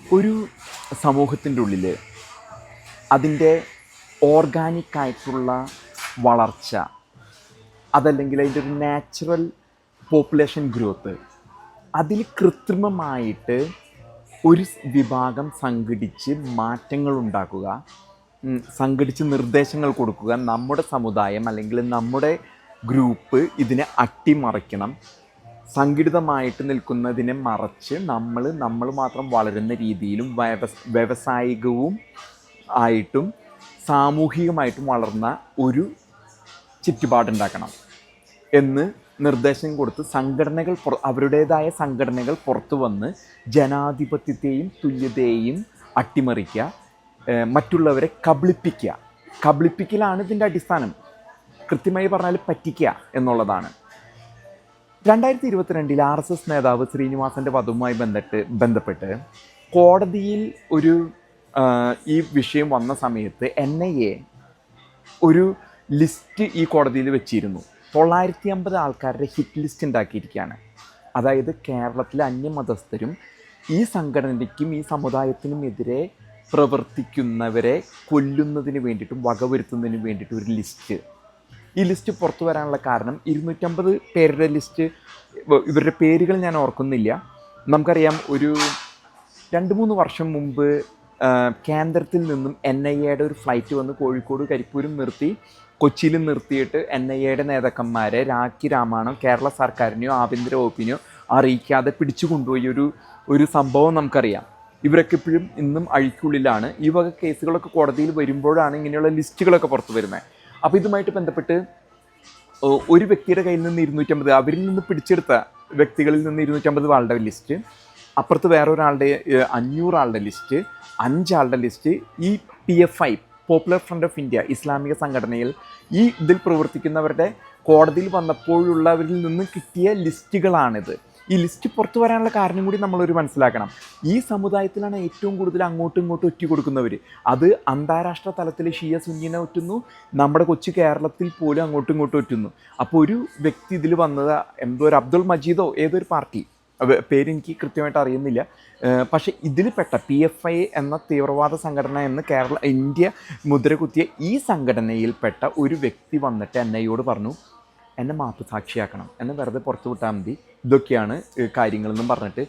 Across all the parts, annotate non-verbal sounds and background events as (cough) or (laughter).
ഒരു സമൂഹത്തിന്റെ ഉള്ളിൽ അതിന്റെ ഓർഗാനിക്കായിട്ടുള്ള വളർച്ച അതല്ലെങ്കിൽ അതിന്റെ ഒരു നാച്ചുറൽ പോപ്പുലേഷൻ ഗ്രോത്ത് അതിൽ കൃത്രിമമായിട്ട് ഒരു വിഭാഗം സംഘടിച്ച് മാറ്റങ്ങൾ ഉണ്ടാക്കുക സംഘടിച്ച് നിർദ്ദേശങ്ങൾ കൊടുക്കുക നമ്മുടെ സമുദായം അല്ലെങ്കിൽ നമ്മുടെ ഗ്രൂപ്പ് ഇതിനെ അട്ടിമറിക്കണം. സംഘടിതമായിട്ട് നിൽക്കുന്നതിനെ മറച്ച് നമ്മൾ നമ്മൾ മാത്രം വളരുന്ന രീതിയിലും വ്യവസ് വ്യവസായികവും ആയിട്ടും സാമൂഹികമായിട്ടും വളർന്ന ഒരു ചുറ്റുപാടുണ്ടാക്കണം എന്ന് നിർദ്ദേശം കൊടുത്ത് സംഘടനകൾ അവരുടേതായ സംഘടനകൾ പുറത്തു വന്ന് ജനാധിപത്യത്തെയും തുല്യതയെയും അട്ടിമറിക്കുക മറ്റുള്ളവരെ കബളിപ്പിക്കുക. കബളിപ്പിക്കലാണ് ഇതിന്റെ അടിസ്ഥാനം. കൃത്യമായി പറഞ്ഞാൽ പറ്റിക്കുക എന്നുള്ളതാണ്. രണ്ടായിരത്തി ഇരുപത്തിരണ്ടിൽ ആർ എസ് എസ് നേതാവ് ശ്രീനിവാസന്റെ വധവുമായി ബന്ധപ്പെട്ട് ബന്ധപ്പെട്ട് കോടതിയിൽ ഒരു ഈ വിഷയം വന്ന സമയത്ത് എൻ ഐ എ ഒരു ലിസ്റ്റ് ഈ കോടതിയിൽ വെച്ചിരുന്നു. തൊള്ളായിരത്തി അമ്പത് ആൾക്കാരുടെ ഹിറ്റ് ലിസ്റ്റ് ഉണ്ടാക്കിയിരിക്കുകയാണ്. അതായത് കേരളത്തിലെ അന്യമതസ്ഥരും ഈ സംഘടനയ്ക്കും ഈ സമുദായത്തിനും എതിരെ പ്രവർത്തിക്കുന്നവരെ കൊല്ലുന്നതിന് വേണ്ടിയിട്ടും വകവരുത്തുന്നതിന് വേണ്ടിയിട്ടും ഒരു ലിസ്റ്റ് ഈ ലിസ്റ്റ് പുറത്തു വരാനുള്ള കാരണം ഇരുന്നൂറ്റമ്പത് പേരുടെ ലിസ്റ്റ് ഇവരുടെ പേരുകൾ ഞാൻ ഓർക്കുന്നില്ല. നമുക്കറിയാം ഒരു രണ്ട് മൂന്ന് വർഷം മുമ്പ് കേന്ദ്രത്തിൽ നിന്നും എൻ ഐ എയുടെ ഒരു ഫ്ലൈറ്റ് വന്ന് കോഴിക്കോട് കരിപ്പൂരും നിർത്തി കൊച്ചിയിലും നിർത്തിയിട്ട് എൻ ഐ എയുടെ നേതാക്കന്മാരെ രാഖി രാമായണം കേരള സർക്കാരിനെയോ ആഭ്യന്തര വകുപ്പിനെയോ അറിയിക്കാതെ പിടിച്ചു കൊണ്ടുപോയി ഒരു ഒരു സംഭവം നമുക്കറിയാം. ഇവരൊക്കെ ഇപ്പോഴും ഇന്നും അഴിക്കുള്ളിലാണ്. ഈ വക കേസുകളൊക്കെ കോടതിയിൽ വരുമ്പോഴാണ് ഇങ്ങനെയുള്ള ലിസ്റ്റുകളൊക്കെ പുറത്തു വരുന്നത്. അപ്പോൾ ഇതുമായിട്ട് ബന്ധപ്പെട്ട് ഒരു വ്യക്തിയുടെ കയ്യിൽ നിന്ന് ഇരുന്നൂറ്റമ്പത് അവരിൽ നിന്ന് പിടിച്ചെടുത്ത വ്യക്തികളിൽ നിന്ന് ഇരുന്നൂറ്റമ്പത് ആളുടെ ലിസ്റ്റ് അപ്പുറത്ത് വേറൊരാളുടെ അഞ്ഞൂറാളുടെ ലിസ്റ്റ് അഞ്ചാളുടെ ലിസ്റ്റ് ഈ P F I popular front of India ഇസ്ലാമിക സംഘടനയിൽ ഈ ഇതിൽ പ്രവർത്തിക്കുന്നവരുടെ കോടതിയിൽ വന്നപ്പോഴുള്ളവരിൽ നിന്ന് കിട്ടിയ ലിസ്റ്റുകളാണിത്. ഈ ലിസ്റ്റ് പുറത്തു വരാനുള്ള കാരണം കൂടി നമ്മളൊരു മനസ്സിലാക്കണം. ഈ സമുദായത്തിലാണ് ഏറ്റവും കൂടുതൽ അങ്ങോട്ടും ഇങ്ങോട്ടും ഒറ്റ കൊടുക്കുന്നവർ അത് അന്താരാഷ്ട്ര തലത്തിൽ ഷിയ സുന്നിനെ ഒറ്റുന്നു നമ്മുടെ കൊച്ചു കേരളത്തിൽ പോലും അങ്ങോട്ടും ഇങ്ങോട്ടും ഒറ്റുന്നു. അപ്പോൾ ഒരു വ്യക്തി ഇതിൽ വന്നത് എന്തോ ഒരു അബ്ദുൾ മജീദോ ഏതൊരു പാർട്ടി? പേരെനിക്ക് കൃത്യമായിട്ട് അറിയുന്നില്ല. പക്ഷേ ഇതിൽ പെട്ട പി എഫ് ഐ എന്ന തീവ്രവാദ സംഘടന എന്ന് കേരള ഇന്ത്യ മുദ്രകുത്തിയ ഈ സംഘടനയിൽപ്പെട്ട ഒരു വ്യക്തി വന്നിട്ട് എന്നയോട് പറഞ്ഞു എന്നെ മാപ്പ് സാക്ഷിയാക്കണം. എന്നെ വെറുതെ പുറത്തു വിട്ടാൽ മതി. ഇതൊക്കെയാണ് കാര്യങ്ങളെന്നും പറഞ്ഞിട്ട്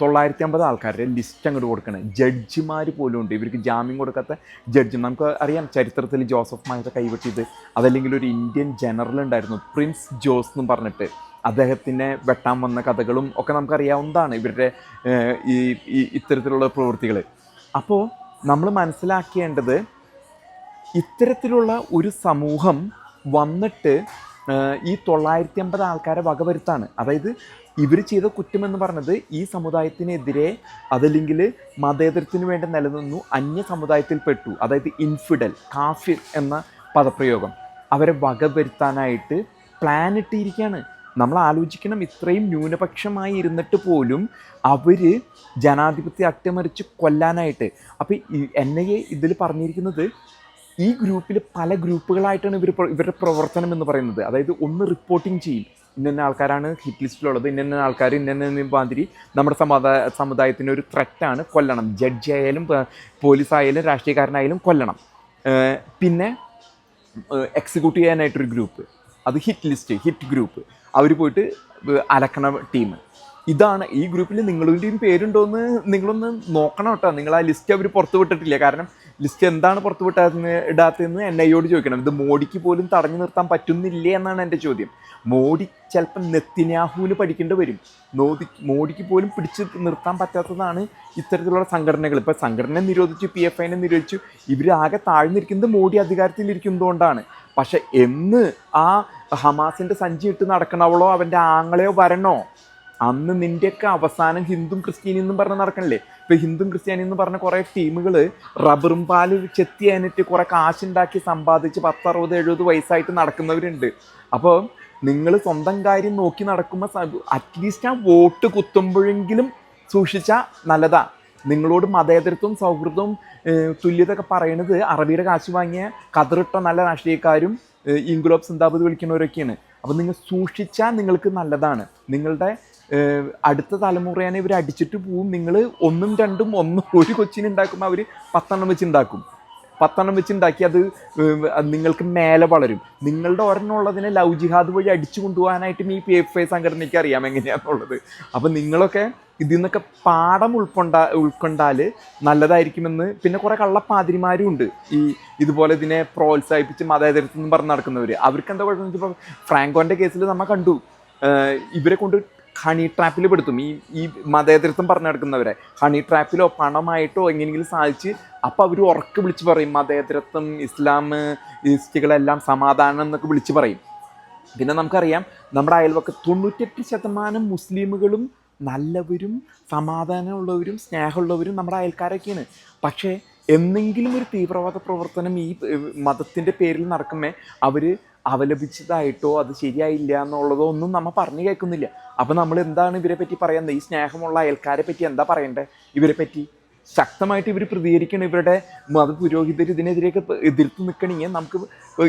തൊള്ളായിരത്തി അമ്പത് ആൾക്കാരുടെ ലിസ്റ്റ് അങ്ങോട്ട് കൊടുക്കണം. ജഡ്ജിമാർ പോലും ഉണ്ട്. ഇവർക്ക് ജാമ്യം കൊടുക്കാത്ത ജഡ്ജി നമുക്ക് അറിയാം ചരിത്രത്തിൽ ജോസഫ് മായത്തെ കൈവെട്ടിയത് അതല്ലെങ്കിൽ ഒരു ഇന്ത്യൻ ജനറൽ ഉണ്ടായിരുന്നു പ്രിൻസ് ജോസ് എന്ന് പറഞ്ഞിട്ട്. അദ്ദേഹത്തിനെ വെട്ടാൻ വന്ന കഥകളും ഒക്കെ നമുക്കറിയാവുന്നതാണ് ഇവരുടെ ഈ ഇത്തരത്തിലുള്ള പ്രവൃത്തികൾ അപ്പോൾ നമ്മൾ മനസ്സിലാക്കേണ്ടത് ഇത്തരത്തിലുള്ള ഒരു സമൂഹം വന്നിട്ട് ഈ തൊള്ളായിരത്തി അമ്പത് ആൾക്കാരെ വകവരുത്താണ്. അതായത് ഇവർ ചെയ്ത കുറ്റമെന്ന് പറഞ്ഞത് ഈ സമുദായത്തിനെതിരെ അതല്ലെങ്കിൽ മതേതരത്തിന് വേണ്ടി നിലനിന്നു അന്യ സമുദായത്തിൽപ്പെട്ടു അതായത് ഇൻഫിഡൽ കാഫിർ എന്ന പദപ്രയോഗം. അവരെ വകവരുത്താനായിട്ട് പ്ലാൻ ഇട്ടിരിക്കുകയാണ്. നമ്മൾ ആലോചിക്കണം ഇത്രയും ന്യൂനപക്ഷമായി ഇരുന്നിട്ട് പോലും അവർ ജനാധിപത്യം അട്ടിമറിച്ച് കൊല്ലാനായിട്ട്. അപ്പോൾ എൻ ഐ എ ഇതിൽ പറഞ്ഞിരിക്കുന്നത് ഈ ഗ്രൂപ്പിൽ പല ഗ്രൂപ്പുകളായിട്ടാണ് ഇവർ ഇവരുടെ പ്രവർത്തനം എന്ന് പറയുന്നത്. അതായത് ഒന്ന് റിപ്പോർട്ടിംഗ് ചെയ്യും ഇന്ന ആൾക്കാരാണ് ഹിറ്റ് ലിസ്റ്റിലുള്ളത് ഇന്ന ആൾക്കാർ ഇന്ന മാതിരി നമ്മുടെ സമുദായ സമുദായത്തിന് ഒരു ത്രെറ്റാണ് കൊല്ലണം. ജഡ്ജി ആയാലും പോലീസ് ആയാലും രാഷ്ട്രീയക്കാരനായാലും കൊല്ലണം. പിന്നെ എക്സിക്യൂട്ട് ചെയ്യാനായിട്ടൊരു ഗ്രൂപ്പ് അത് ഹിറ്റ് ലിസ്റ്റ് ഹിറ്റ് ഗ്രൂപ്പ് അവർ പോയിട്ട് അലക്കണ ടീം ഇതാണ് ഈ ഗ്രൂപ്പിൽ നിങ്ങളുടെയും പേരുണ്ടോ എന്ന് നിങ്ങളൊന്ന് നോക്കണം കേട്ടോ. നിങ്ങൾ ആ ലിസ്റ്റ് അവർ പുറത്തു വിട്ടിട്ടില്ല. കാരണം ലിസ്റ്റ് എന്താണ് പുറത്തു വിട്ടാന്ന് ഇടാത്തതെന്ന് എൻ ഐയോട് ചോദിക്കണം. ഇത് മോഡിക്ക് പോലും തടഞ്ഞു നിർത്താൻ പറ്റുന്നില്ലേ എന്നാണ് എന്റെ ചോദ്യം. മോഡി ചിലപ്പം നെത്തിനാഹുവിന് പഠിക്കേണ്ടി വരും. മോദി മോഡിക്ക് പോലും പിടിച്ച് നിർത്താൻ പറ്റാത്തതാണ് ഇത്തരത്തിലുള്ള സംഘടനകൾ. ഇപ്പോൾ സംഘടന നിരോധിച്ചു പി എഫ് ഐനെ നിരോധിച്ചു. ഇവരാകെ താഴ്ന്നിരിക്കുന്നത് മോഡി അധികാരത്തിലിരിക്കുന്നതുകൊണ്ടാണ്. പക്ഷേ എന്ന് ആ ഹമാസിന്റെ സഞ്ചി ഇട്ട് നടക്കണവളോ അവന്റെ ആങ്ങളെയോ വരണോ? അന്ന് നിന്റെയൊക്കെ അവസാനം ഹിന്ദും ക്രിസ്ത്യാനി എന്നും പറഞ്ഞ് നടക്കണില്ലേ? ഇപ്പൊ ഹിന്ദും ക്രിസ്ത്യാനി എന്ന് പറഞ്ഞ കുറേ ടീമുകൾ റബ്ബറും പാൽ ചെത്തി അതിനിട്ട് കുറേ കാശുണ്ടാക്കി സമ്പാദിച്ച് പത്ത് അറുപത് എഴുപത് വയസ്സായിട്ട് നടക്കുന്നവരുണ്ട്. അപ്പോൾ നിങ്ങൾ സ്വന്തം കാര്യം നോക്കി നടക്കുമ്പോൾ അറ്റ്ലീസ്റ്റ് ആ വോട്ട് കുത്തുമ്പോഴെങ്കിലും സൂക്ഷിച്ചാൽ നല്ലതാ. നിങ്ങളോട് മതേതരത്വം സൗഹൃദവും തുല്യത തുല്യതൊക്കെ പറയണത് അറബിയുടെ കാശ് വാങ്ങിയ കതിറിട്ട നല്ല രാഷ്ട്രീയക്കാരും ഇംഗ്ലോബ് സിന്ദാബാദ് വിളിക്കുന്നവരൊക്കെയാണ്. അപ്പോൾ നിങ്ങൾ സൂക്ഷിച്ചാൽ നിങ്ങൾക്ക് നല്ലതാണ്. നിങ്ങളുടെ അടുത്ത തലമുറയാനെ ഇവർ അടിച്ചിട്ട് പോവും. നിങ്ങൾ ഒന്നും രണ്ടും ഒന്നും ഒരു കൊച്ചിന് ഉണ്ടാക്കുമ്പോൾ അവർ പത്തെണ്ണം വെച്ച് ഉണ്ടാക്കും. പത്തെണ്ണം വെച്ച് ഉണ്ടാക്കി അത് നിങ്ങൾക്ക് മേലെ വളരും. നിങ്ങളുടെ ഒരെണ്ണമുള്ളതിനെ ലവ് ജിഹാദ് വഴി അടിച്ചു കൊണ്ടുപോകാനായിട്ടും ഈ പി എഫ് ഐ സംഘടനയ്ക്ക് അറിയാം എങ്ങനെയാണെന്നുള്ളത് അപ്പം നിങ്ങളൊക്കെ ഇതിൽ നിന്നൊക്കെ പാഠം ഉൾക്കൊണ്ട ഉൾക്കൊണ്ടാൽ നല്ലതായിരിക്കുമെന്ന് പിന്നെ കുറേ കള്ളപ്പാതിരിമാരും ഉണ്ട്. ഈ ഇതുപോലെ ഇതിനെ പ്രോത്സാഹിപ്പിച്ച് മതേതരത്വം പറഞ്ഞ് നടക്കുന്നവർ അവർക്ക് എന്താ കുഴപ്പമെന്ന് വെച്ചപ്പോൾ ഫ്രാങ്കോന്റെ കേസിൽ നമ്മൾ കണ്ടു. ഇവരെ കൊണ്ട് ഹണി ട്രാപ്പിൽ പെടുത്തും. ഈ ഈ മതേതരത്വം പറഞ്ഞു നടക്കുന്നവരെ ഹണി ട്രാപ്പിലോ പണമായിട്ടോ എങ്ങനെയെങ്കിലും സാധിച്ച് അപ്പം അവർ ഉറക്കെ വിളിച്ച് പറയും. മതേതരത്വം ഇസ്ലാം ഇസ്റ്റുകളെല്ലാം സമാധാനം എന്നൊക്കെ വിളിച്ച് പറയും. പിന്നെ നമുക്കറിയാം നമ്മുടെ അയൽവക്ക തൊണ്ണൂറ്റെട്ട് ശതമാനം മുസ്ലിമുകളും നല്ലവരും സമാധാനമുള്ളവരും സ്നേഹമുള്ളവരും നമ്മുടെ അയൽക്കാരൊക്കെയാണ്. പക്ഷേ എന്തെങ്കിലും ഒരു തീവ്രവാദ പ്രവർത്തനം ഈ മതത്തിന്റെ പേരിൽ നടക്കുമ്പോൾ അവർ അവലപിച്ചതായിട്ടോ അത് ശരിയായില്ല എന്നുള്ളതോ ഒന്നും നമ്മൾ പറഞ്ഞു കേൾക്കുന്നില്ല. അപ്പോൾ നമ്മൾ എന്താണ് ഇവരെ പറ്റി പറയുന്നത്? ഈ സ്നേഹമുള്ള അയൽക്കാരെ പറ്റി എന്താ പറയണ്ടേ? ഇവരെ പറ്റി ശക്തമായിട്ട് ഇവർ പ്രതികരിക്കണം ഇവരുടെ മത പുരോഹിതർ ഇതിനെതിരെയൊക്കെ എതിർത്ത് നിൽക്കണമെങ്കിൽ നമുക്ക്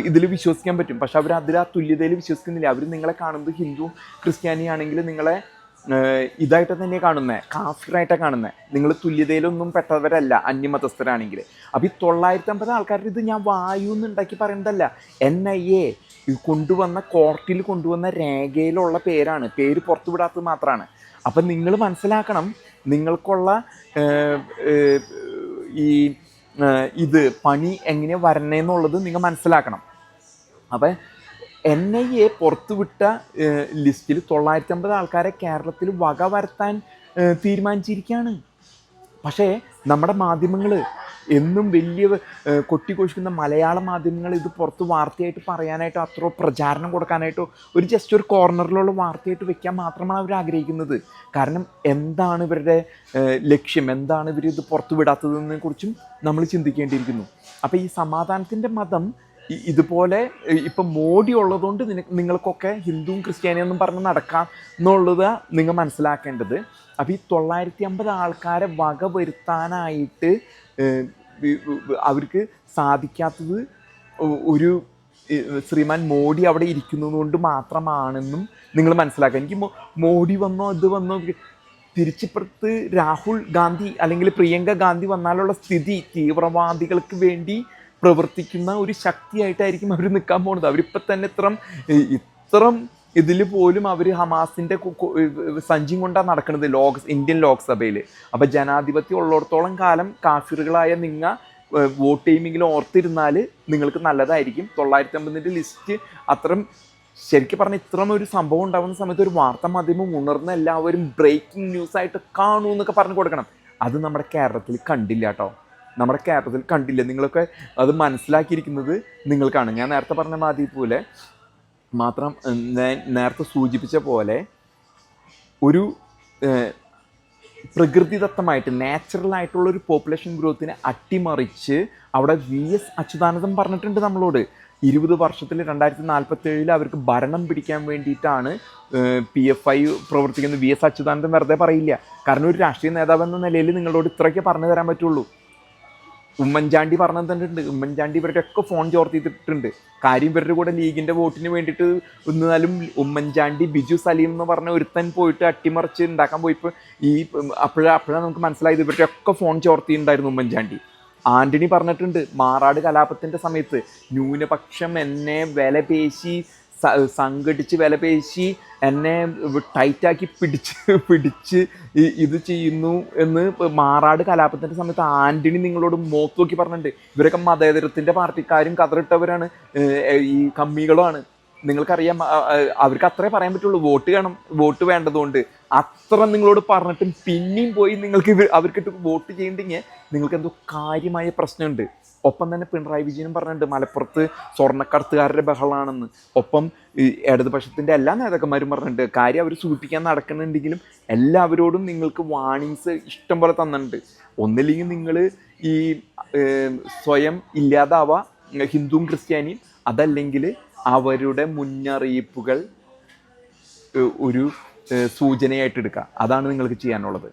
ഇതിൽ വിശ്വസിക്കാൻ പറ്റും. പക്ഷെ അവർ അതിൽ ആ തുല്യതയിൽ വിശ്വസിക്കുന്നില്ല. അവർ നിങ്ങളെ കാണുന്നത് ഹിന്ദു ക്രിസ്ത്യാനിയാണെങ്കിൽ നിങ്ങളെ ഇതായിട്ട് തന്നെ കാണുന്നത് കാഫിറായിട്ടാണ് കാണുന്നത് നിങ്ങൾ തുല്യതയിലൊന്നും പെട്ടവരല്ല അന്യമതസ്ഥരാണെങ്കിൽ അപ്പോൾ ഈ തൊള്ളായിരത്തി അമ്പത് ആൾക്കാരുടെ ഇത് ഞാൻ വായു എന്നുണ്ടാക്കി പറയുന്നതല്ല എൻ ഐ എ കൊണ്ടുവന്ന കോർട്ടിൽ കൊണ്ടുവന്ന രേഖയിലുള്ള പേരാണ്. പേര് പുറത്തുവിടാത്തത് മാത്രമാണ് അപ്പം നിങ്ങൾ മനസ്സിലാക്കണം നിങ്ങൾക്കുള്ള ഈ ഇത് പണി എങ്ങനെ വരണേന്നുള്ളത് നിങ്ങൾ മനസ്സിലാക്കണം. അപ്പം എൻ ഐ എ പുറത്തുവിട്ട ലിസ്റ്റിൽ തൊള്ളായിരത്തി അമ്പത് ആൾക്കാരെ കേരളത്തിൽ വക വരുത്താൻ തീരുമാനിച്ചിരിക്കുകയാണ് പക്ഷേ നമ്മുടെ മാധ്യമങ്ങൾ എന്നും വലിയ കൊട്ടിഘോഷിക്കുന്ന മലയാള മാധ്യമങ്ങൾ ഇത് പുറത്ത് വാർത്തയായിട്ട് പറയാനായിട്ടോ അത്ര പ്രചാരണം കൊടുക്കാനായിട്ടോ ഒരു ജസ്റ്റ് ഒരു കോർണറിലുള്ള വാർത്തയായിട്ട് വെക്കാൻ മാത്രമാണ് അവർ ആഗ്രഹിക്കുന്നത്. കാരണം എന്താണ് ഇവരുടെ ലക്ഷ്യം? എന്താണ് ഇവർ ഇത് പുറത്തു കുറിച്ചും നമ്മൾ ചിന്തിക്കേണ്ടിയിരിക്കുന്നു. അപ്പോൾ ഈ സമാധാനത്തിന്റെ മതം ഇതുപോലെ ഇപ്പം മോഡി ഉള്ളതുകൊണ്ട് നിങ്ങൾക്കൊക്കെ ഹിന്ദുവും ക്രിസ്ത്യാനിയെന്നും പറഞ്ഞ് നടക്കാം എന്നുള്ളത് നിങ്ങൾ മനസ്സിലാക്കേണ്ടത്. അപ്പം ഈ തൊള്ളായിരത്തി അമ്പത് ആൾക്കാരെ വക വരുത്താനായിട്ട് അവർക്ക് സാധിക്കാത്തത് ഒരു ശ്രീമാൻ മോഡി അവിടെ ഇരിക്കുന്നത് കൊണ്ട് മാത്രമാണെന്നും നിങ്ങൾ മനസ്സിലാക്കുക. എനിക്ക് മോഡി വന്നോ ഇത് വന്നോ തിരിച്ചിപ്പുറത്ത് രാഹുൽ ഗാന്ധി അല്ലെങ്കിൽ പ്രിയങ്ക ഗാന്ധി വന്നാലുള്ള സ്ഥിതി തീവ്രവാദികൾക്ക് വേണ്ടി പ്രവർത്തിക്കുന്ന ഒരു ശക്തിയായിട്ടായിരിക്കും അവർ നിൽക്കാൻ പോകുന്നത് അവരിപ്പോൾ തന്നെ ഇത്രം ഇത്രം ഇതിൽ പോലും അവർ ഹമാസിന്റെ സഞ്ചിയും കൊണ്ടാണ് നടക്കുന്നത് ലോക ഇന്ത്യൻ ലോക്സഭയിൽ അപ്പോൾ ജനാധിപത്യം ഉള്ളിടത്തോളം കാലം കാഫിറുകളായ നിങ്ങൾ വോട്ട് ചെയ്യുമെങ്കിലും ഓർത്തിരുന്നാൽ നിങ്ങൾക്ക് നല്ലതായിരിക്കും. തൊള്ളായിരത്തി അമ്പതിന്റെ ലിസ്റ്റ് അത്രയും ശരിക്കും പറഞ്ഞാൽ ഇത്രയും ഒരു സംഭവം ഉണ്ടാകുന്ന സമയത്ത് ഒരു വാർത്താ മാധ്യമം ഉണർന്ന എല്ലാവരും ബ്രേക്കിംഗ് ന്യൂസ് ആയിട്ട് കാണൂ എന്നൊക്കെ പറഞ്ഞു കൊടുക്കണം. അത് നമ്മുടെ കേരളത്തിൽ കണ്ടില്ല കേട്ടോ നമ്മുടെ കേരളത്തിൽ കണ്ടില്ല. നിങ്ങളൊക്കെ അത് മനസ്സിലാക്കിയിരിക്കുന്നത് നിങ്ങൾക്കാണ് ഞാൻ നേരത്തെ പറഞ്ഞ മാതിരി പോലെ മാത്രം നേരത്തെ സൂചിപ്പിച്ച പോലെ ഒരു പ്രകൃതിദത്തമായിട്ട് നാച്ചുറലായിട്ടുള്ള ഒരു പോപ്പുലേഷൻ ഗ്രോത്തിനെ അട്ടിമറിച്ച് അവിടെ വി എസ് അച്യുതാനന്ദൻ പറഞ്ഞിട്ടുണ്ട് നമ്മളോട്. ഇരുപത് വർഷത്തിൽ രണ്ടായിരത്തി നാൽപ്പത്തി ഏഴിൽ അവർക്ക് ഭരണം പിടിക്കാൻ വേണ്ടിയിട്ടാണ് പി എഫ് ഐ പ്രവർത്തിക്കുന്നത്. വി എസ് അച്യുതാനന്ദൻ വെറുതെ പറയില്ല. കാരണം ഒരു രാഷ്ട്രീയ നേതാവ് എന്ന നിലയിൽ നിങ്ങളോട് ഇത്രയ്ക്ക് പറഞ്ഞു തരാൻ പറ്റുള്ളൂ. ഉമ്മൻചാണ്ടി പറഞ്ഞു തന്നിട്ടുണ്ട് ഉമ്മൻചാണ്ടി ഇവരുടെ ഒക്കെ ഫോൺ ചോർത്തിയിട്ടുണ്ട് കാര്യം ഇവരുടെ കൂടെ ലീഗിന്റെ വോട്ടിന് വേണ്ടിയിട്ട് ഒന്നാലും ഉമ്മൻചാണ്ടി ബിജു സലീം എന്ന് പറഞ്ഞ ഒരുത്തൻ പോയിട്ട് അട്ടിമറിച്ച് ഉണ്ടാക്കാൻ പോയിപ്പോൾ ഈ അപ്പോഴാണ് അപ്പോഴാണ് നമുക്ക് മനസ്സിലായത് ഇവരുടെ ഒക്കെ ഫോൺ ചോർത്തിയിട്ടുണ്ടായിരുന്നു ഉമ്മൻചാണ്ടി. ആന്റണി പറഞ്ഞിട്ടുണ്ട് മാറാട് കലാപത്തിന്റെ സമയത്ത് ന്യൂനപക്ഷം എന്നെ വില പേശി സംഘടിച്ച് വില പേശി എന്നെ ടൈറ്റാക്കി പിടിച്ച് (laughs) പിടിച്ച് ഇത് ചെയ്യുന്നു എന്ന് മാറാട് കലാപത്തിന്റെ സമയത്ത് ആന്റണി നിങ്ങളോട് മോത്ത് നോക്കി പറഞ്ഞിട്ടുണ്ട്. ഇവരൊക്കെ മതേതരത്തിന്റെ പാർട്ടിക്കാരും കതറിട്ടവരാണ് ഈ കമ്മികളുമാണ്. നിങ്ങൾക്കറിയാം അവർക്ക് അത്രേ പറയാൻ പറ്റുള്ളൂ. വോട്ട് വേണം വോട്ട് വേണ്ടതുകൊണ്ട്. അത്ര നിങ്ങളോട് പറഞ്ഞിട്ടും പിന്നെയും പോയി നിങ്ങൾക്ക് അവർക്കിട്ട് വോട്ട് ചെയ്യണ്ടെങ്കിൽ നിങ്ങൾക്ക് എന്തോ കാര്യമായ പ്രശ്നമുണ്ട്. ഒപ്പം തന്നെ പിണറായി വിജയനും പറഞ്ഞിട്ടുണ്ട് മലപ്പുറത്ത് സ്വർണക്കടത്തുകാരുടെ ബഹളമാണെന്ന് ഒപ്പം ഇടതുപക്ഷത്തിന്റെ എല്ലാ നേതാക്കന്മാരും പറഞ്ഞിട്ടുണ്ട് കാര്യം അവർ സൂചിപ്പിക്കാൻ നടക്കുന്നുണ്ടെങ്കിലും എല്ലാവരോടും നിങ്ങൾക്ക് വാണിങ്സ് ഇഷ്ടം പോലെ തന്നിട്ടുണ്ട്. ഒന്നില്ലെങ്കിൽ നിങ്ങൾ ഈ സ്വയം ഇല്ലാതാവുക ഹിന്ദുവും ക്രിസ്ത്യാനിയും അതല്ലെങ്കിൽ അവരുടെ മുന്നറിയിപ്പുകൾ ഒരു സൂചനയായിട്ട് എടുക്കുക. അതാണ് നിങ്ങൾക്ക് ചെയ്യാനുള്ളത്.